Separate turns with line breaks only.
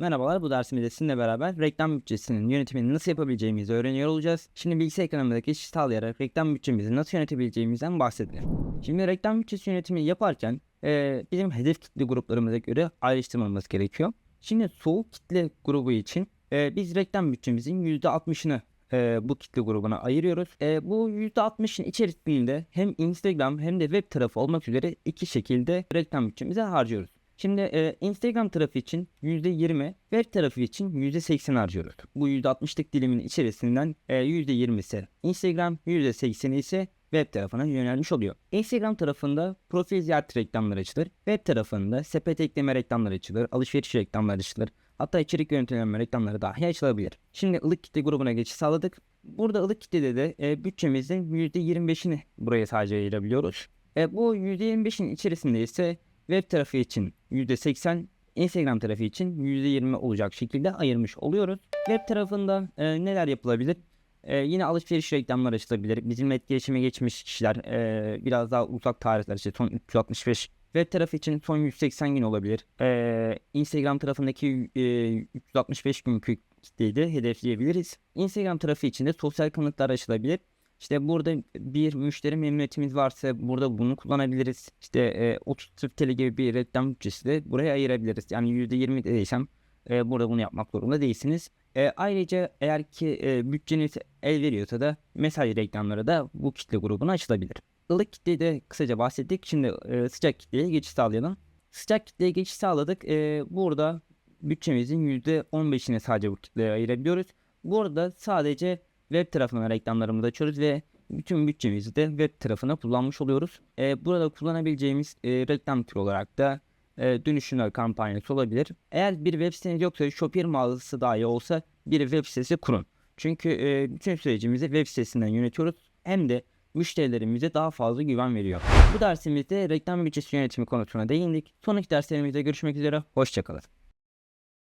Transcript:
Merhabalar bu dersimizde sizinle beraber reklam bütçesinin yönetimini nasıl yapabileceğimizi öğreniyor olacağız. Şimdi bilgisayar geçiş sağlayarak reklam bütçemizi nasıl yönetebileceğimizden bahsedelim. Şimdi reklam bütçesi yönetimi yaparken eee, bizim hedef kitle gruplarımıza göre ayrıştırmamız gerekiyor. Şimdi soğuk kitle grubu için eee, biz reklam bütçemizin %60'ını eee, bu kitle grubuna ayırıyoruz. Eee, bu %60'ın içerisinde hem Instagram hem de web tarafı olmak üzere iki şekilde reklam bütçemizi harcıyoruz. Şimdi e, Instagram tarafı için %20, web tarafı için %80 harcıyoruz. Bu %60'lık dilimin içerisinden e, %20'si Instagram, %80'i ise web tarafına yönelmiş oluyor. Instagram tarafında profil ziyaret reklamları açılır. Web tarafında sepet ekleme reklamları açılır. Alışveriş reklamları açılır. Hatta içerik yönetilme reklamları dahi açılabilir. Şimdi ılık kitle grubuna geçiş sağladık. Burada ılık kitlede de e, bütçemizin %25'ini buraya sadece ayırabiliyoruz. E, bu %25'in içerisinde ise web tarafı için %80, Instagram tarafı için %20 olacak şekilde ayırmış oluyoruz. Web tarafında e, neler yapılabilir? E, yine alışveriş reklamları açılabilir. Bizimle etkileşime geçmiş kişiler e, biraz daha uzak tarihler işte son 365 Web tarafı için son 180 gün olabilir. E, Instagram tarafındaki e, 365 günkü kitleyi de hedefleyebiliriz. Instagram tarafı için de sosyal kanıtlar açılabilir. İşte burada bir müşteri memnuniyetimiz varsa burada bunu kullanabiliriz. İşte e, 30 Türk TL gibi bir reklam bütçesi de buraya ayırabiliriz. Yani %20 dediysem e, burada bunu yapmak zorunda değilsiniz. E, ayrıca eğer ki e, bütçeniz el veriyorsa da mesaj reklamları da bu kitle grubuna açılabilir. Ilık kitleyi de kısaca bahsettik. Şimdi e, sıcak kitleye geçiş sağlayalım. Sıcak kitleye geçiş sağladık. E, burada bütçemizin %15'ini sadece bu kitleye ayırabiliyoruz. Burada sadece web tarafına reklamlarımızı açıyoruz ve bütün bütçemizi de web tarafına kullanmış oluyoruz. Ee, burada kullanabileceğimiz e, reklam türü olarak da e, dönüşümler kampanyası olabilir. Eğer bir web siteniz yoksa Shopper mağazası dahi olsa bir web sitesi kurun. Çünkü e, bütün sürecimizi web sitesinden yönetiyoruz. Hem de müşterilerimize daha fazla güven veriyor. Bu dersimizde reklam bütçesi yönetimi konusuna değindik. Sonraki derslerimizde görüşmek üzere. Hoşçakalın.